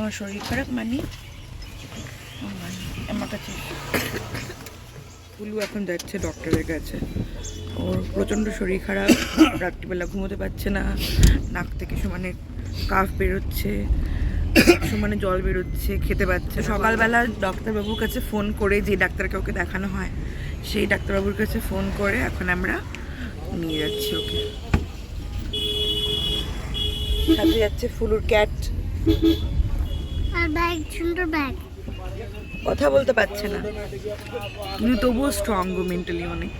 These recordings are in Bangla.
তোমার শরীর খারাপ, মানি? মানি, আমার কাছে পুলু এখন যাচ্ছে ডক্টরের কাছে। ওর প্রচণ্ড শরীর খারাপ, রাত্রিবেলা ঘুমোতে পারছে না, নাক থেকে সমানে কাফ বেরোচ্ছে, সমানে জল বেরোচ্ছে, খেতে পাচ্ছে সকালবেলা ডাক্তারবাবুর কাছে ফোন করে যে ডাক্তারকে ওকে দেখানো হয়, সেই ডাক্তারবাবুর কাছে ফোন করে এখন আমরা নিয়ে যাচ্ছি ওকে। সাথে যাচ্ছে ফুলুর ক্যাট আর ব্যাগ সুন্দর ব্যাগ কথা বলতে পারছে না। কিন্তু তবুও স্ট্রং গো মেন্টালি অনেক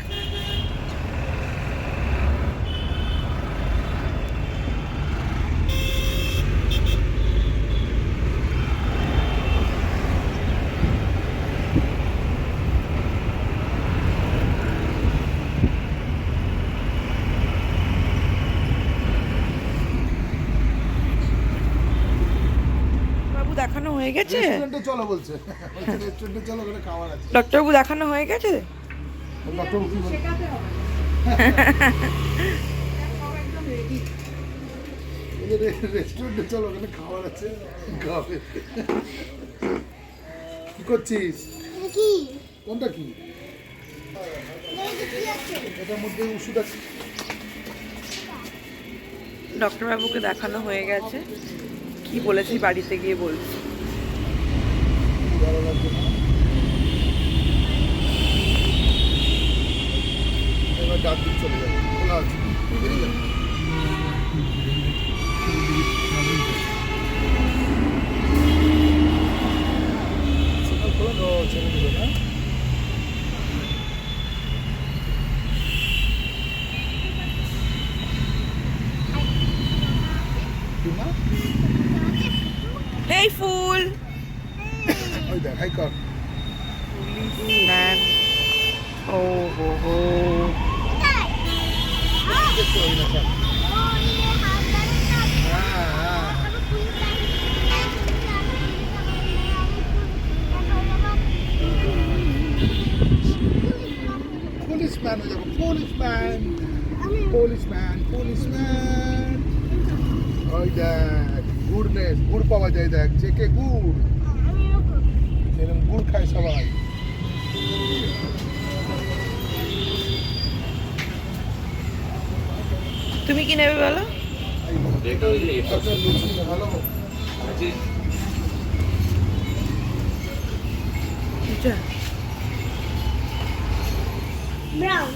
বাবু দেখানো হয়ে গেছে? রেস্টুরেন্টে চলো বলছে। রেস্টুরেন্টে চলো ওখানে খাবার আছে। ডক্টরবাবু দেখানো হয়ে গেছে? ডক্টর কি বলছে? রেস্টুরেন্টে চলো ওখানে খাবার আছে। খাবে। কি করছিস? কি? কোনটা কি? এটা এটার মধ্যে ওষুধ আছে। ডক্টরবাবুকে দেখানো হয়ে গেছে। কি বলেছি বাড়িতে গিয়ে বলছি ভালো লাগছে না এবার ডাক দিক চলে যাবে খোলা আছে বেরিয়ে যাবে সকাল খোলা তো ছেড়ে দিবে পুলিশম্যান হয়ে যাব পুলিশম্যান পুলিশম্যান পুলিশম্যান ওই দেখ গুড় নে গুড় পাওয়া যায় দেখ চেকে গুড়? এরকম গুড় খায় সবাই। তুমি কি নেবে বলো? ভালো। brown.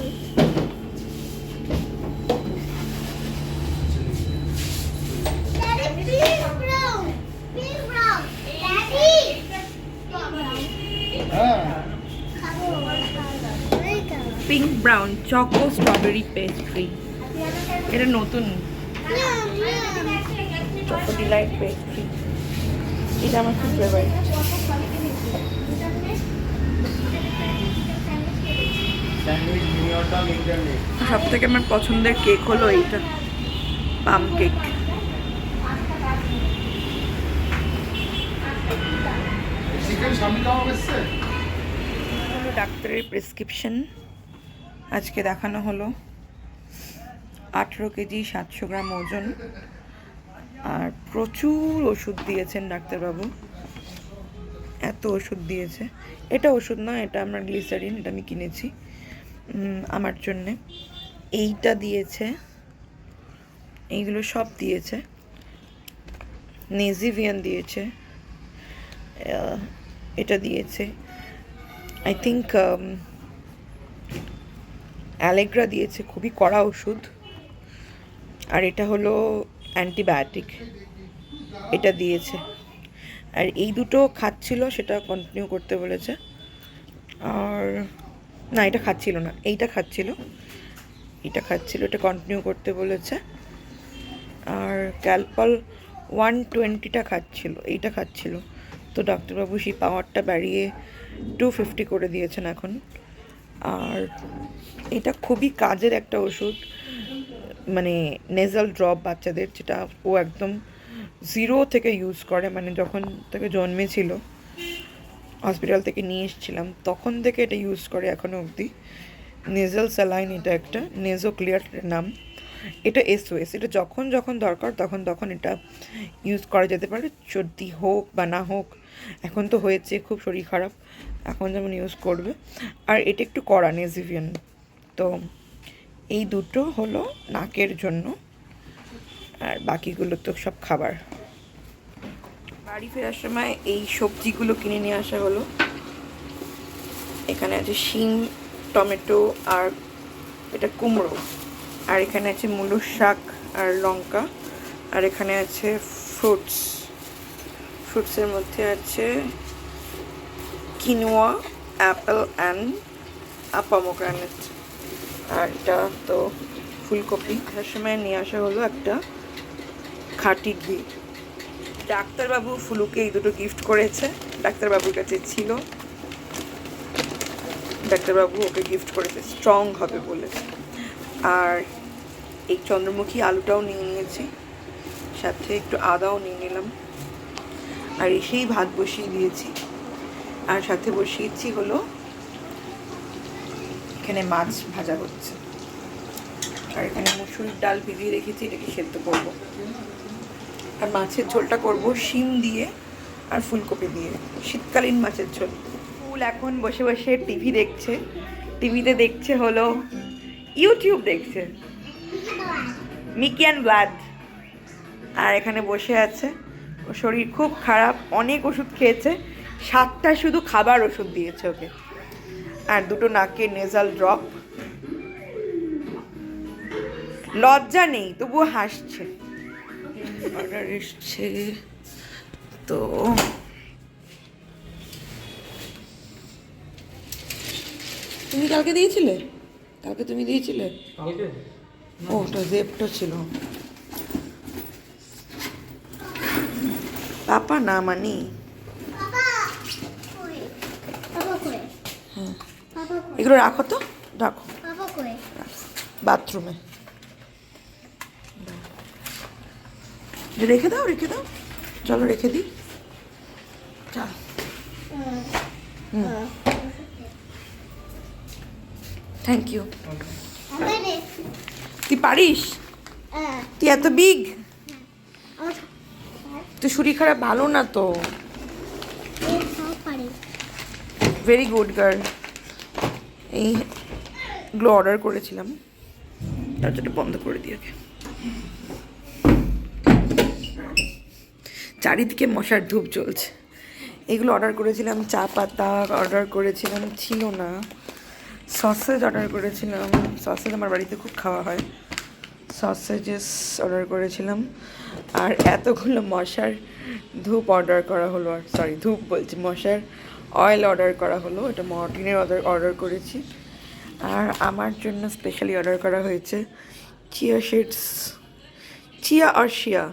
Pink brown choco strawberry pastry এটা নতুন চকো ডিলাইট পেস্ট্রি এটা আমার খুব ফেভারিট সব থেকে আমার পছন্দের কেক হলো এইটা পাম কেক ডাক্তারের প্রেসক্রিপশন আজকে দেখানো হলো আঠেরো কেজি সাতশো গ্রাম ওজন। আর প্রচুর ওষুধ দিয়েছেন ডাক্তারবাবু। এত ওষুধ দিয়েছে। এটা ওষুধ নয় এটা আমরা গ্লিসারিন এটা আমি কিনেছি। আমার জন্যে। এইটা দিয়েছে। এইগুলো সব দিয়েছে। নেজিভিয়ান দিয়েছে। এটা দিয়েছে। আই থিঙ্ক অ্যালেগ্রা দিয়েছে। খুবই কড়া ওষুধ। আর এটা হলো অ্যান্টিবায়োটিক এটা দিয়েছে। আর এই দুটো খাচ্ছিল, সেটা কন্টিনিউ করতে বলেছে। আর না, এটা খাচ্ছিল না। এইটা খাচ্ছিল। এটা খাচ্ছিল, এটা কন্টিনিউ করতে বলেছে। আর ক্যালপল ওয়ান টোয়েন্টিটা খাচ্ছিল, এইটা খাচ্ছিল। তো ডাক্তারবাবু সেই পাওয়ারটা বাড়িয়ে টু ফিফটি করে দিয়েছেন এখন। আর এটা খুবই কাজের একটা ওষুধ মানে নেজাল ড্রপ বাচ্চাদের, যেটা ও একদম জিরো থেকে ইউজ করে মানে যখন থেকে জন্মেছিল হসপিটাল থেকে নিয়ে এসেছিলাম, তখন থেকে এটা ইউজ করে এখনও অবধি। নেজাল স্যালাইন এটা একটা নেজো ক্লিয়ার নাম। এটা এসওএস এটা যখন যখন দরকার তখন তখন এটা ইউজ করা যেতে পারে। সর্দি হোক বা না হোক, এখন তো হয়েছে, খুব শরীর খারাপ, এখন যেমন ইউজ করবে। আর এটা একটু কড়া নেজিভিয়ান তো এই দুটো হলো নাকের জন্য, আর বাকিগুলো তো সব খাবার। বাড়ি ফেরার সময় এই সবজিগুলো কিনে নিয়ে আসা হলো। এখানে আছে শিম, টমেটো আর এটা কুমড়ো। আর এখানে আছে মুলোর শাক আর লঙ্কা। আর এখানে আছে ফ্রুটস। ফ্রুটসের মধ্যে আছে কিনোয়া, অ্যাপেল অ্যান্ড পমোগ্রানেট আর এটা তো ফুলকপি। সময় নিয়ে আসা হলো একটা খাঁটি ঘি। ডাক্তারবাবু ফুলুকে এই দুটো গিফট করেছে। ডাক্তারবাবুর কাছে ছিল। ডাক্তারবাবু ওকে গিফট করেছে স্ট্রং হবে বলে। আর এই চন্দ্রমুখী আলুটাও নিয়ে নিয়েছি। সাথে একটু আদাও নিয়ে নিলাম। আর এসেই ভাত বসিয়ে দিয়েছি। আর সাথে বসিয়েছি হলো, এখানে মাছ ভাজা হচ্ছে। আর এখানে মুসুরির ডাল ভিজিয়ে রেখেছি, এটাকে সেদ্ধ করব। আর মাছের ঝোলটা করব শিম দিয়ে আর ফুলকপি দিয়ে। শীতকালীন মাছের ঝোল। ফুল এখন বসে বসে টিভি দেখছে। টিভিতে দেখছে হলো ইউটিউব দেখছে। Mickey and blood. আর এখানে বসে আছে। ওর শরীর খুব খারাপ, অনেক ওষুধ খেয়েছে। সাতটা শুধু খাবার ওষুধ দিয়েছে ওকে। আর দুটো নাকে নেজাল ড্রপ লজ্জা নেই, তবুও হাসছে। অর্ডার এসছে। তো তুমি কালকে দিয়েছিলে? কালকে তুমি দিয়েছিলে? ও ওটা জেপটা ছিল। পাপা না মানি? হ্যাঁ। এগুলো রাখো তো রাখো। বাথরুমে। রেখে দাও রেখে দাও। চলো রেখে দিই। চল থ্যাংক ইউ তুই পারিস? তুই এত বিগ তুই শরীর খারাপ ভালো না তো? ভেরি গুড গার্ল এইগুলো অর্ডার করেছিলাম। তার জন্য বন্ধ করে দিয়ে চারিদিকে মশার ধূপ চলছে এগুলো অর্ডার করেছিলাম, চা পাতা অর্ডার করেছিলাম, ছিল না। সসেজ অর্ডার করেছিলাম। সসেজ আমার বাড়িতে খুব খাওয়া হয়। সসেজেস অর্ডার করেছিলাম। আর এতগুলো মশার ধূপ অর্ডার করা হলো, আর সরি ধূপ বলছি, মশার অয়েল অর্ডার করা হলো, এটা মর্টিনের অর্ডার অর্ডার করেছি। আর আমার জন্য স্পেশালি অর্ডার করা হয়েছে চিয়া শিটস চিয়া আর শিয়া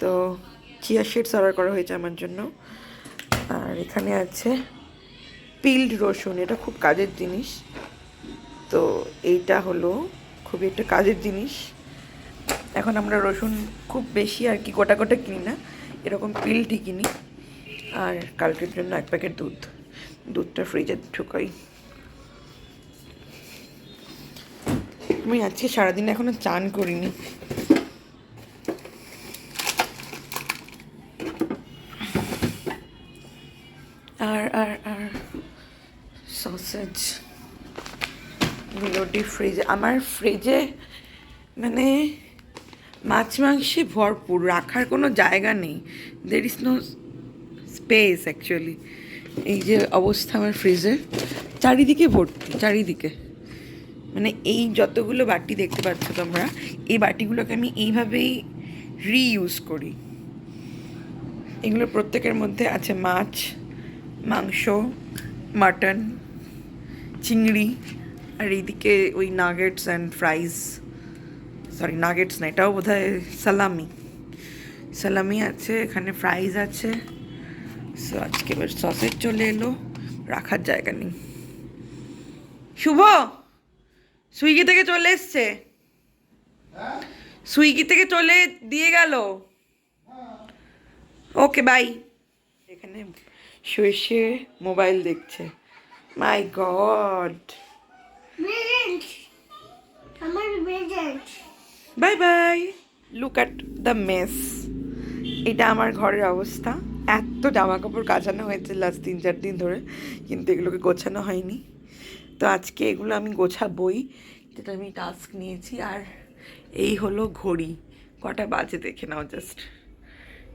তো চিয়া শিটস অর্ডার করা হয়েছে আমার জন্য। আর এখানে আছে পিল্ড রসুন, এটা খুব কাজের জিনিস। তো এইটা হলো খুবই একটা কাজের জিনিস। এখন আমরা রসুন খুব বেশি আর কি গোটা গোটা কিনি না, এরকম পিলটি কিনি। আর কালকের জন্য এক প্যাকেট দুধ, দুধটা ফ্রিজে ঢুকাই। আমি আজকে সারাদিন এখনও চান করিনি। আর আর আর সসেজগুলো ডিপ ফ্রিজে আমার ফ্রিজে মানে মাছ মাংসে ভরপুর, রাখার কোনো জায়গা নেই। There is no space actually এই যে অবস্থা আমার ফ্রিজের চারিদিকে ভর্তি, চারিদিকে। মানে এই যতগুলো বাটি দেখতে পাচ্ছ তোমরা, এই বাটিগুলোকে আমি এইভাবেই রিইউজ করি। এগুলো প্রত্যেকের মধ্যে আছে মাছ মাংস, মাটন, চিংড়ি, আর এইদিকে ওই nuggets and fries sorry nuggets না, এটাও বোধ সালামি সালামি আছে, এখানে ফ্রাইজ আছে। সো আজকে এবার সসেজ চলে এলো। রাখার জায়গা নেই। শুভ! সুইগি থেকে চলে এসছে। সুইগি থেকে চলে দিয়ে গেল। ওকে বাই এখানে শুয়ে শুয়ে মোবাইল দেখছে। My god bye bye look at the mess এটা আমার ঘরের অবস্থা। এত জামা কাপড় কাচানো হয়েছে লাস্ট তিন চার দিন ধরে কিন্তু এগুলোকে গোছানো হয়নি। তো আজকে এগুলো আমি গোছাবই। যেটা আমি টাস্ক নিয়েছি আর এই হলো ঘড়ি। কটা বাজে দেখে নাও জাস্ট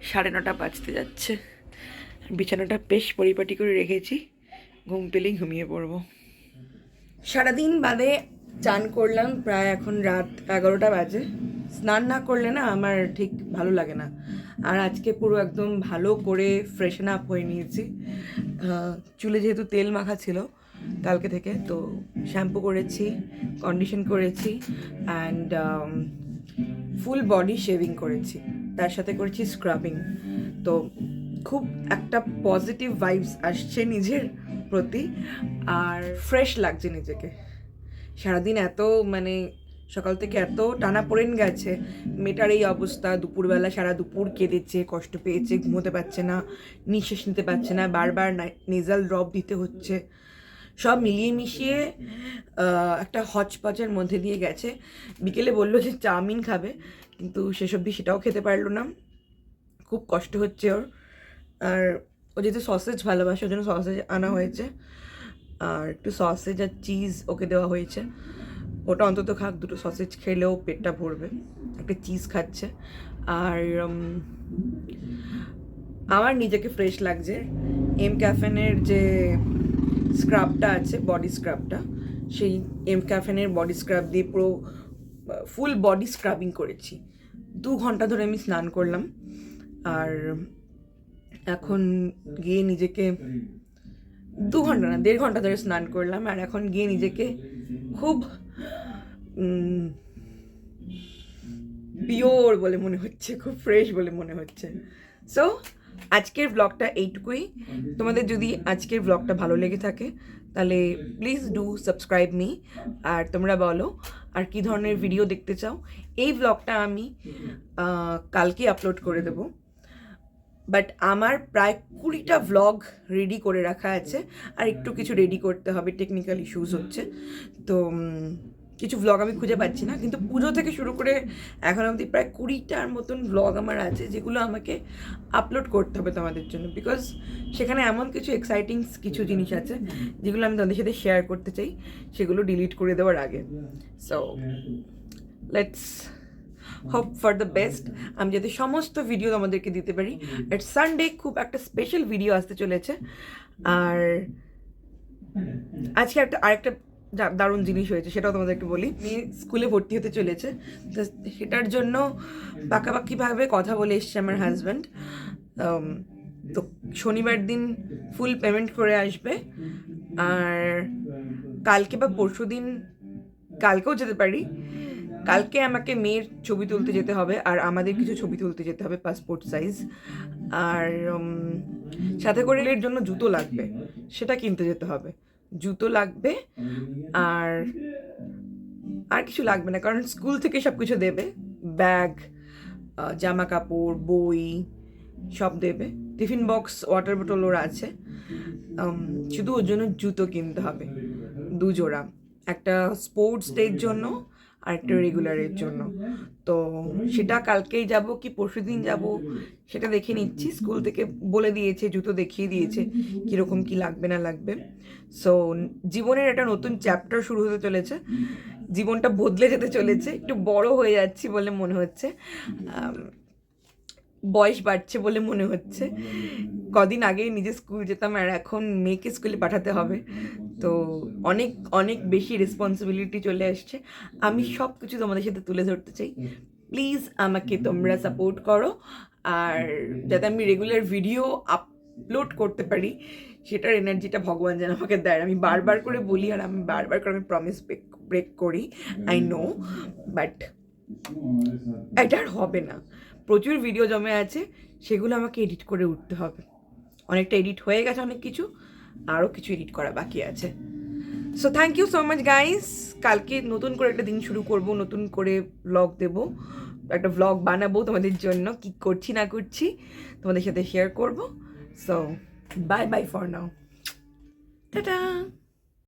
সাড়ে নটা বাজতে যাচ্ছে। বিছানাটা বেশ পরিপাটি করে রেখেছি। ঘুম পেলেই ঘুমিয়ে পড়ব। সারাদিন বাদে চান করলাম, প্রায় এখন রাত এগারোটা বাজে। স্নান না করলে না আমার ঠিক ভালো লাগে না। আর আজকে পুরো একদম ভালো করে ফ্রেশন আপ হয়ে নিয়েছি। চুলে যেহেতু তেল মাখা ছিল কালকে থেকে, তো শ্যাম্পু করেছি কন্ডিশন করেছি অ্যান্ড ফুল বডি শেভিং করেছি। তার সাথে করেছি স্ক্রাবিং তো খুব একটা পজিটিভ ভাইবস আসছে নিজের প্রতি আর ফ্রেশ লাগছে নিজেকে। সারাদিন এত মানে সকাল থেকে এত টানা পড়েন গেছে, মেয়েটার এই অবস্থা, দুপুরবেলা সারা দুপুর কেঁদেছে, কষ্ট পেয়েছে, ঘুমোতে পারছে না, নিঃশ্বাস নিতে পারছে না, বারবার নেজাল ড্রপ দিতে হচ্ছে। সব মিলিয়ে মিশিয়ে একটা হচপচের মধ্যে দিয়ে গেছে। বিকেলে বলল যে চাউমিন খাবে, কিন্তু শেষ অবধি সেটাও খেতে পারল না। খুব কষ্ট হচ্ছে ওর। আর ও যেহেতু সসেজ ভালোবাসে ওই জন্য সসেজ আনা হয়েছে। আর একটু সসেজ আর চিজ ওকে দেওয়া হয়েছে। ওটা অন্তত খাক দুটো সসেজ খেলেও পেটটা ভরবে। একটা চিজ খাচ্ছে। আর আমার নিজেকে ফ্রেশ লাগছে। এম ক্যাফেনের যে স্ক্রাবটা আছে বডি স্ক্রাবটা সেই এম ক্যাফেনের বডি স্ক্রাব দিয়ে পুরো ফুল বডি স্ক্রাবিং করেছি। দু ঘণ্টা ধরে আমি স্নান করলাম। আর এখন গিয়ে নিজেকে দু ঘণ্টা না, দেড় ঘণ্টা ধরে স্নান করলাম, আর এখন গিয়ে নিজেকে খুব পিওর বলে মনে হচ্ছে, খুব ফ্রেশ বলে মনে হচ্ছে। সো আজকের ব্লগটা এইটুকুই। তোমাদের যদি আজকের ব্লগটা ভালো লেগে থাকে, তাহলে প্লিজ ডু সাবস্ক্রাইব মি আর তোমরা বলো, আর কি ধরনের ভিডিও দেখতে চাও? এই ব্লগটা আমি কালকে আপলোড করে দেবো। বাট আমার প্রায় কুড়িটা ভ্লগ রেডি করে রাখা আছে। আর একটু কিছু রেডি করতে হবে টেকনিক্যাল ইস্যুস হচ্ছে। তো কিছু ভ্লগ আমি খুঁজে পাচ্ছি না। কিন্তু পুজো থেকে শুরু করে এখন অবধি প্রায় কুড়িটার মতন ভ্লগ আমার আছে, যেগুলো আমাকে আপলোড করতে হবে তোমাদের জন্য। বিকজ সেখানে এমন কিছু এক্সাইটিং কিছু জিনিস আছে, যেগুলো আমি তোমাদের সাথে শেয়ার করতে চাই। সেগুলো ডিলিট করে দেওয়ার আগে। So let's hope for the best আমি যাতে সমস্ত ভিডিও তোমাদেরকে দিতে পারি এট সানডে খুব একটা স্পেশাল ভিডিও আসতে চলেছে। আর আজকে একটা, আরেকটা দারুণ জিনিস হয়েছে, সেটাও তোমাদেরকে বলি। মেয়ে স্কুলে ভর্তি হতে চলেছে, তো সেটার জন্য পাকাপাকিভাবে কথা বলে এসছে আমার হাজব্যান্ড তো শনিবার দিন ফুল পেমেন্ট করে আসবে। আর কালকে বা পরশু দিন কালকেও যেতে পারি। কালকে আমাকে মেয়ের ছবি তুলতে যেতে হবে আর আমাদের কিছু ছবি তুলতে যেতে হবে পাসপোর্ট সাইজ আর সাথে করে এর জন্য জুতো লাগবে, সেটা কিনতে যেতে হবে। জুতো লাগবে আর আর কিছু লাগবে না, কারণ স্কুল থেকে সব কিছু দেবে। ব্যাগ জামা কাপড় বই, সব দেবে। টিফিন বক্স ওয়াটার বোতল ওর আছে। শুধু ওর জন্য জুতো কিনতে হবে। দুজোড়া। একটা স্পোর্টস ডের জন্য আর একটা রেগুলারের জন্য। তো সেটা কালকেই যাব কি পরশু দিন যাব সেটা দেখে নিচ্ছি। স্কুল থেকে বলে দিয়েছে, জুতো দেখিয়ে দিয়েছে কীরকম কি লাগবে না লাগবে। সো জীবনের একটা নতুন চ্যাপ্টার শুরু হতে চলেছে। জীবনটা বদলে যেতে চলেছে। একটু বড় হয়ে যাচ্ছি বলে মনে হচ্ছে। বয়স বাড়ছে বলে মনে হচ্ছে। কদিন আগে নিজে স্কুল যেতাম আর এখন মেয়েকে স্কুলে পাঠাতে হবে। তো অনেক অনেক বেশি রেসপন্সিবিলিটি চলে আসছে। আমি সব কিছু তোমাদের সাথে তুলে ধরতে চাই। প্লিজ আমাকে তোমরা সাপোর্ট করো। আর যাতে আমি রেগুলার ভিডিও আপলোড করতে পারি সেটার এনার্জিটা ভগবান যেন আমাকে দেয়। আমি বারবার করে বলি আর আমি বারবার করে আমি প্রমিস ব্রেক করি। আই নো বাট এটা আর হবে না। প্রচুর ভিডিও জমে আছে, সেগুলো আমাকে এডিট করে উঠতে হবে। অনেকটা এডিট হয়ে গেছে অনেক কিছু আরও কিছু এডিট করা বাকি আছে। So thank you so much guys কালকে নতুন করে একটা দিন শুরু করব, নতুন করে ব্লগ দেব, একটা ব্লগ বানাবো তোমাদের জন্য, কি করছি না করছি তোমাদের সাথে শেয়ার করব। So bye bye for now tata